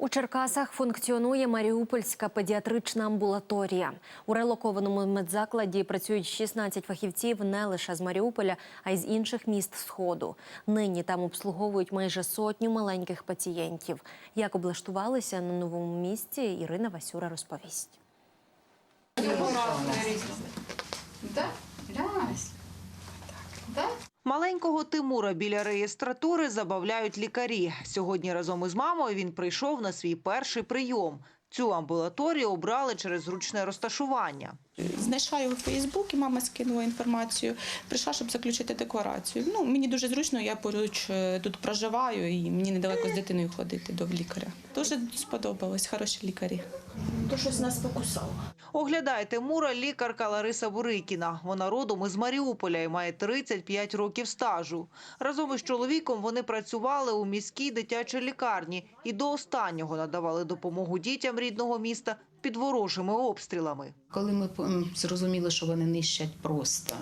У Черкасах функціонує Маріупольська педіатрична амбулаторія. У релокованому медзакладі працюють 16 фахівців не лише з Маріуполя, а й з інших міст Сходу. Нині там обслуговують майже сотню маленьких пацієнтів. Як облаштувалися на новому місці, Ірина Васюра розповість. Да? Маленького Тимура біля реєстратури забавляють лікарі. Сьогодні разом із мамою він прийшов на свій перший прийом. Цю амбулаторію обрали через зручне розташування. Знайшла його в Фейсбуці, мама скинула інформацію. Прийшла, щоб заключити декларацію. Ну, мені дуже зручно, я поруч е, тут проживаю і мені недалеко з дитиною ходити до лікаря. Дуже сподобалось, хороші лікарі. То щось нас покусало. Оглядає Тимура лікарка Лариса Бурикіна. Вона родом із Маріуполя і має 35 років стажу. Разом із чоловіком вони працювали у міській дитячій лікарні і до останнього надавали допомогу дітям рідного міста під ворожими обстрілами. Коли ми зрозуміли, що вони нищать просто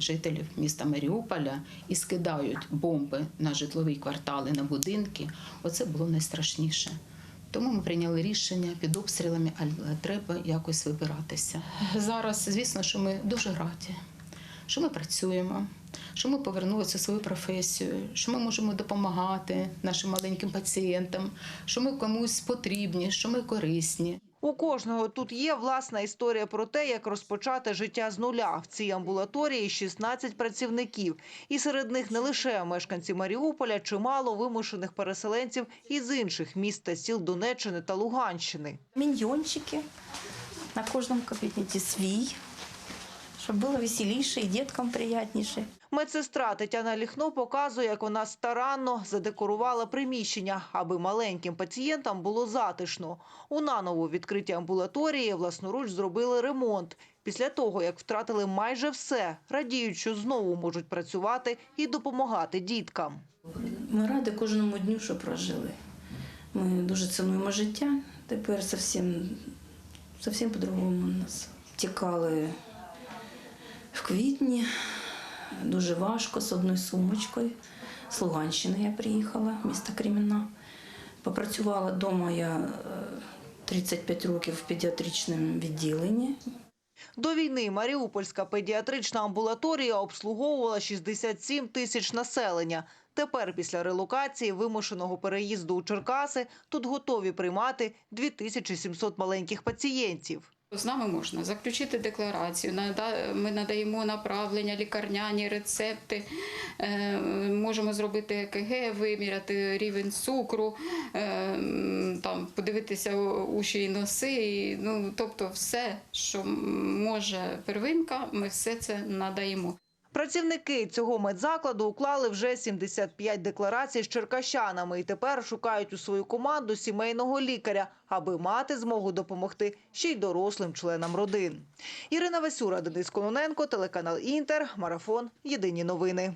жителів міста Маріуполя і скидають бомби на житлові квартали, на будинки, оце було найстрашніше. Тому ми прийняли рішення під обстрілами, але треба якось вибиратися. Зараз, звісно, що ми дуже раді, що ми працюємо, що ми повернулися у свою професію, що ми можемо допомагати нашим маленьким пацієнтам, що ми комусь потрібні, що ми корисні. У кожного тут є власна історія про те, як розпочати життя з нуля. В цій амбулаторії 16 працівників. І серед них не лише мешканці Маріуполя, чимало вимушених переселенців із інших міст та сіл Донеччини та Луганщини. Міньйончики. На кожному кабінеті свій, щоб було веселіше і діткам приятніше. Медсестра Тетяна Ліхно показує, як вона старанно задекорувала приміщення, аби маленьким пацієнтам було затишно. У наново відкритій амбулаторії власноруч зробили ремонт. Після того, як втратили майже все, радіють, що знову можуть працювати і допомагати діткам. Ми раді кожному дню, що прожили. Ми дуже цінуємо життя. Тепер зовсім, зовсім по-другому у нас. Тікали квітні, дуже важко, з одною сумочкою. З Луганщини я приїхала, місто Кремінна. Попрацювала вдома я е, 35 років в педіатричному відділенні. До війни Маріупольська педіатрична амбулаторія обслуговувала 67 тисяч населення. Тепер, після релокації вимушеного переїзду у Черкаси, тут готові приймати 2700 маленьких пацієнтів. З нами можна заключити декларацію. Ми надаємо направлення, лікарняні рецепти, е, можемо зробити ЕКГ, виміряти рівень цукру, е, подивитися уші і носи. Ну тобто, все, що може первинка, ми все це надаємо. Працівники цього медзакладу уклали вже 75 декларацій з черкащанами і тепер шукають у свою команду сімейного лікаря, аби мати змогу допомогти ще й дорослим членам родин. Ірина Васюра, Денис Кононенко, телеканал Інтер, Марафон. Єдині новини.